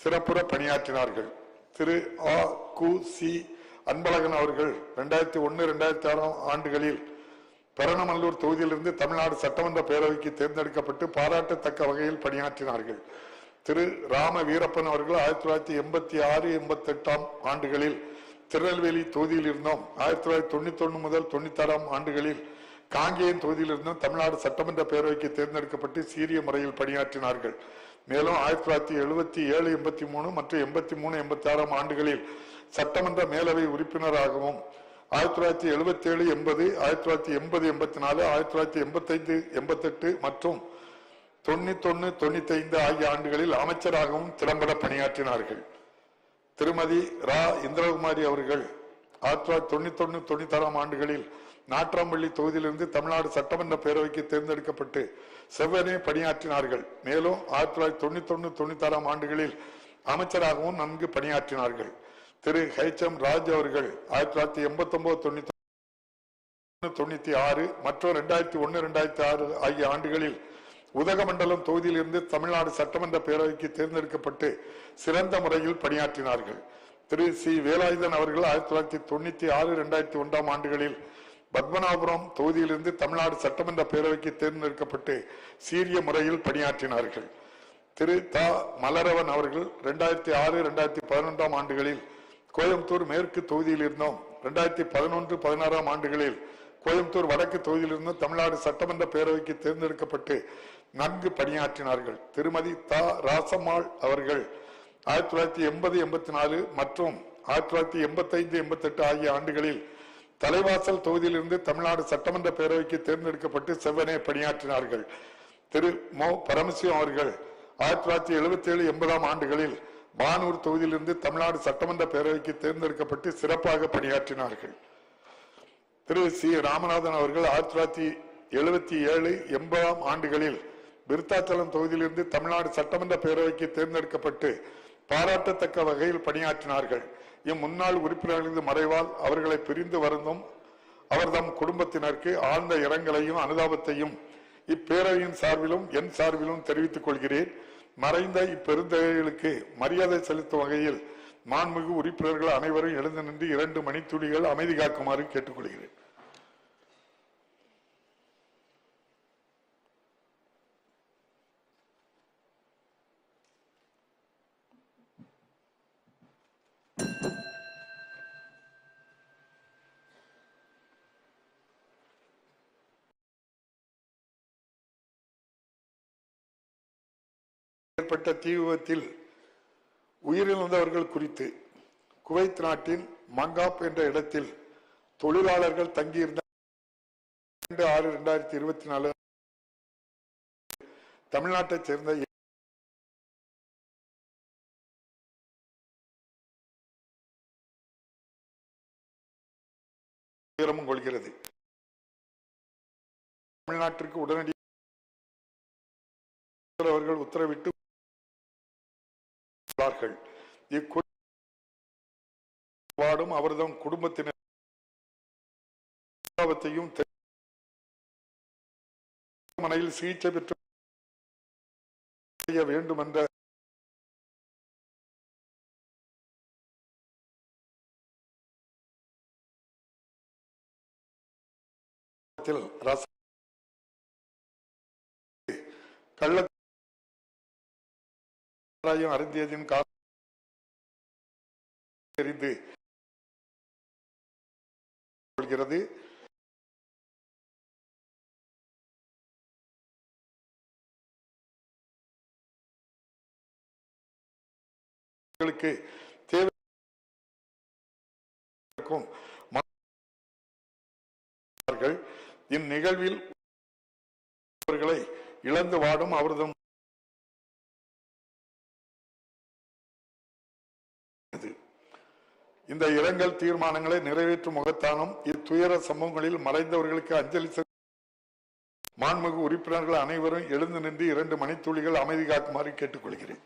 சிறப்புற பணியாற்றினார்கள். திரு. ஆ. கு. சி. அன்பழகன் அவர்கள் ரெண்டாயிரத்தி ஒன்னு ரெண்டாயிரத்தி ஆறாம் ஆண்டுகளில் பெரணமல்லூர் தொகுதியிலிருந்து தமிழ்நாடு சட்டமன்ற பேரவைக்கு தேர்ந்தெடுக்கப்பட்டு பாராட்டத்தக்க வகையில் பணியாற்றினார்கள். திரு. ராம வீரப்பன் அவர்கள் ஆயிரத்தி தொள்ளாயிரத்தி எண்பத்தி ஆறு எண்பத்தி எட்டாம் ஆண்டுகளில் திருநெல்வேலி தொகுதியில் இருந்தோம் ஆயிரத்தி தொள்ளாயிரத்தி தொண்ணூத்தி ஒண்ணு முதல் தொண்ணூத்தி ஆறாம் ஆண்டுகளில் காங்கேயன் தொகுதியில் இருந்தும் தமிழ்நாடு சட்டமன்ற பேரவைக்கு தேர்ந்தெடுக்கப்பட்டு சீரிய முறையில் பணியாற்றினார்கள். மேலும் ஆயிரத்தி தொள்ளாயிரத்தி எழுபத்தி ஏழு எண்பத்தி மூணு மற்றும் எண்பத்தி மூணு எண்பத்தி ஆறாம் ஆண்டுகளில் சட்டமன்ற மேலவை உறுப்பினராகவும் ஆயிரத்தி தொள்ளாயிரத்தி எழுபத்தி ஏழு எண்பது ஆயிரத்தி தொள்ளாயிரத்தி எண்பது எண்பத்தி நாலு ஆயிரத்தி தொள்ளாயிரத்தி எண்பத்தைந்து எண்பத்தெட்டு மற்றும் தொண்ணூத்தொன்னு தொண்ணூத்தி ஐந்து ஆகிய ஆண்டுகளில் அமைச்சராகவும் திறம்பட பணியாற்றினார்கள். திருமதி ரா. இந்திரகுமாரி அவர்கள் ஆயிரத்தி தொள்ளாயிரத்தி தொண்ணூத்தொன்னு தொண்ணூத்தாறாம் ஆண்டுகளில் நாற்றாம்பள்ளி தொகுதியிலிருந்து தமிழ்நாடு சட்டமன்ற பேரவைக்கு தேர்ந்தெடுக்கப்பட்டு செவ்வனே பணியாற்றினார்கள். மேலும் ஆயிரத்தி தொள்ளாயிரத்தி தொண்ணூத்தொன்னு தொண்ணூத்தாறாம் ஆண்டுகளில் அமைச்சராகவும் நன்கு பணியாற்றினார்கள். திரு ஹெச் எம் ராஜ் அவர்கள் ஆயிரத்தி தொள்ளாயிரத்தி எண்பத்தி ஒன்பது தொண்ணூத்தி தொண்ணூத்தி ஆறு மற்றும் ரெண்டாயிரத்தி ஒன்னு ரெண்டாயிரத்தி ஆறு ஆகிய ஆண்டுகளில் உதகமண்டலம் தொகுதியிலிருந்து தமிழ்நாடு சட்டமன்ற பேரவைக்கு தேர்ந்தெடுக்கப்பட்டு சிறந்த முறையில் பணியாற்றினார்கள். திரு சி. வேலாயுதன் அவர்கள் ஆயிரத்தி தொள்ளாயிரத்தி தொண்ணூத்தி ஆறு ரெண்டாயிரத்தி ஒன்றாம் ஆண்டுகளில் பத்மநாபபுரம் தொகுதியிலிருந்து தமிழ்நாடு சட்டமன்ற பேரவைக்கு தேர்ந்தெடுக்கப்பட்டு சீரிய முறையில் பணியாற்றினார்கள். திரு. த. மலரவன் அவர்கள் ரெண்டாயிரத்தி ஆறு ரெண்டாயிரத்தி பதினொன்றாம் ஆண்டுகளில் கோயம்புத்தூர் மேற்கு தொகுதியில் இருந்தோம் ரெண்டாயிரத்தி பதினொன்று பதினாறாம் ஆண்டுகளில் கோயம்புத்தூர் வடக்கு தொகுதியிலிருந்து தமிழ்நாடு சட்டமன்ற பேரவைக்கு தேர்ந்தெடுக்கப்பட்டு நன்கு பணியாற்றினார்கள். திருமதி த. ராசம்மாள் அவர்கள் ஆயிரத்தி தொள்ளாயிரத்தி எண்பது எண்பத்தி நாலு மற்றும் ஆயிரத்தி தொள்ளாயிரத்தி எண்பத்தைந்து எண்பத்தெட்டு ஆகிய ஆண்டுகளில் தலைவாசல் தொகுதியிலிருந்து தமிழ்நாடு சட்டமன்ற பேரவைக்கு தேர்ந்தெடுக்கப்பட்டு செவ்வனே பணியாற்றினார்கள். திரு மோ. பரமசிவம் அவர்கள் ஆயிரத்தி தொள்ளாயிரத்தி எழுபத்தி ஏழு எண்பதாம் ஆண்டுகளில் வானூர் தொகுதியிலிருந்து தமிழ்நாடு சட்டமன்ற பேரவைக்கு தேர்ந்தெடுக்கப்பட்டு சிறப்பாக பணியாற்றினார்கள். திரு சி. ராமநாதன் அவர்கள் ஆயிரத்தி தொள்ளாயிரத்தி எழுபத்தி ஏழு எண்பதாம் ஆண்டுகளில் விருத்தாச்சலம் தொகுதியிலிருந்து தமிழ்நாடு சட்டமன்ற பேரவைக்கு தேர்ந்தெடுக்கப்பட்டு பாராட்டத்தக்க வகையில் பணியாற்றினார்கள். எம் முன்னாள் உறுப்பினர்களது மறைவால் அவர்களை பிரிந்து வருந்தும் அவர் தம் குடும்பத்தினருக்கு ஆழ்ந்த இரங்கலையும் அனுதாபத்தையும் இப்பேரவையின் சார்பிலும் என் சார்பிலும் தெரிவித்துக் கொள்கிறேன். மறைந்த இப்பெருந்தகைகளுக்கு மரியாதை செலுத்தும் வகையில் மாண்புமிகு உறுப்பினர்கள் அனைவரும் எழுந்து நின்று இரண்டு மணித்துளிகள் அமைதி காக்குமாறு கேட்டுக்கொள்கிறேன். ஏற்பட்ட தீ விபத்தில் உயிரிழந்தவர்கள் குறித்து குவைத் நாட்டின் மங்காப் என்ற இடத்தில் தொழிலாளர்கள் தங்கியிருந்த இரண்டு ஆறு இரண்டாயிரத்தி இருபத்தி நாலு தமிழ்நாட்டைச் சேர்ந்த உயரமும் கொள்கிறது. தமிழ்நாட்டிற்கு உடனடி அவர்கள் உத்தரவிட்டு உள்ளார்கள். இக்கு- அவர்தம் குடும்பத்தினர் மனையில் சிகிச்சை பெற்று செய்ய வேண்டும் என்ற கள்ள ராஜ்யம் அருந்தியதின் தெரிந்து கொள்கிறது. மக்களுக்கு தேவை இந்நிகழ்வில் அவர்களை இழந்து வாடும் அவரதும் இந்த இரங்கல் தீர்மானங்களை நிறைவேற்றும் முகத்தானும் இத்துயர சம்பவங்களில் மறைந்தவர்களுக்கு அஞ்சலி மாண்புமிகு உறுப்பினர்கள் அனைவரும் எழுந்து நின்று இரண்டு மணித்துளிகள் அமைதி காக்குமாறு கேட்டுக்கொள்கிறேன்.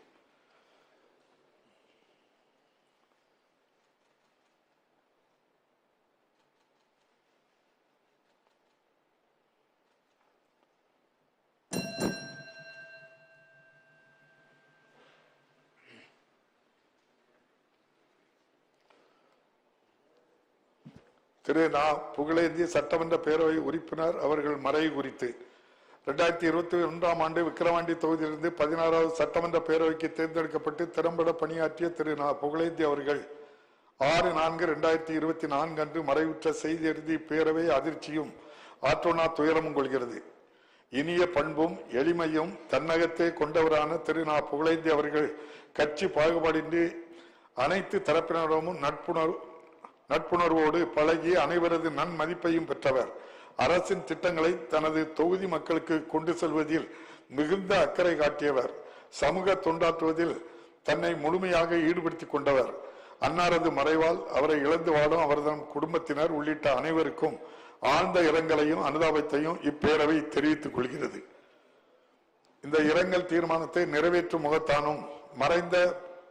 திரு நா புகழேந்திய சட்டமன்ற பேரவை உறுப்பினர் அவர்கள் மறைவு குறித்து. இரண்டாயிரத்தி இருபத்தி ஒன்றாம் ஆண்டு விக்கிரவாண்டி தொகுதியிலிருந்து பதினாறாவது சட்டமன்ற பேரவைக்கு தேர்ந்தெடுக்கப்பட்டு திறம்பட பணியாற்றிய திரு நா புகழேந்தி அவர்கள் ஆறு நான்கு இரண்டாயிரத்தி இருபத்தி நான்கு அன்று மறைவுற்ற செய்தி எழுதி பேரவை அதிர்ச்சியும் ஆற்றோனா துயரமும் கொள்கிறது. இனிய பண்பும் எளிமையும் தன்னகத்தை கொண்டவரான திரு நா புகழேந்தி அவர்கள் கட்சி பாகுபாடின்றி அனைத்து தரப்பினரிடமும் நட்புணர்வு நட்புணர்வோடு பழகி அனைவரது நன்மதிப்பையும் பெற்றவர். அரசின் திட்டங்களை தனது தொகுதி மக்களுக்கு கொண்டு செல்வதில் மிகுந்த அக்கறை காட்டியவர். சமூக தொண்டாற்றுவதில் தன்னை முழுமையாக ஈடுபடுத்திக் கொண்டவர். அன்னாரது மறைவால் அவரை இழந்து வாடும் அவரது குடும்பத்தினர் உள்ளிட்ட அனைவருக்கும் ஆழ்ந்த இரங்கலையும் அனுதாபத்தையும் இப்பேரவை தெரிவித்துக் கொள்கிறது. இந்த இரங்கல் தீர்மானத்தை நிறைவேற்றும் முகத்தானும் மறைந்த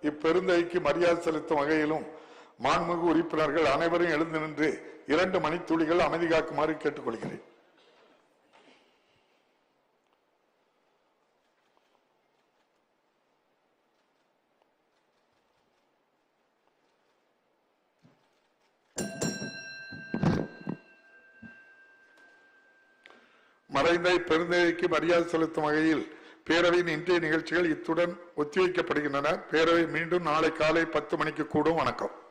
இப்பெருந்தைக்கு மரியாதை செலுத்தும் வகையிலும் மாண்புமிகு உறுப்பினர்கள் அனைவரும் எழுந்து நின்று இரண்டு மணித்துளிகள் அமைதி காக்குமாறு கேட்டுக்கொள்கிறேன். மறைந்த பெருந்தகைக்கு மரியாதை செலுத்தும் வகையில் பேரவையின் இன்றைய நிகழ்ச்சிகள் இத்துடன் ஒத்திவைக்கப்படுகின்றன. பேரவை மீண்டும் நாளை காலை பத்து மணிக்கு கூடும். வணக்கம்.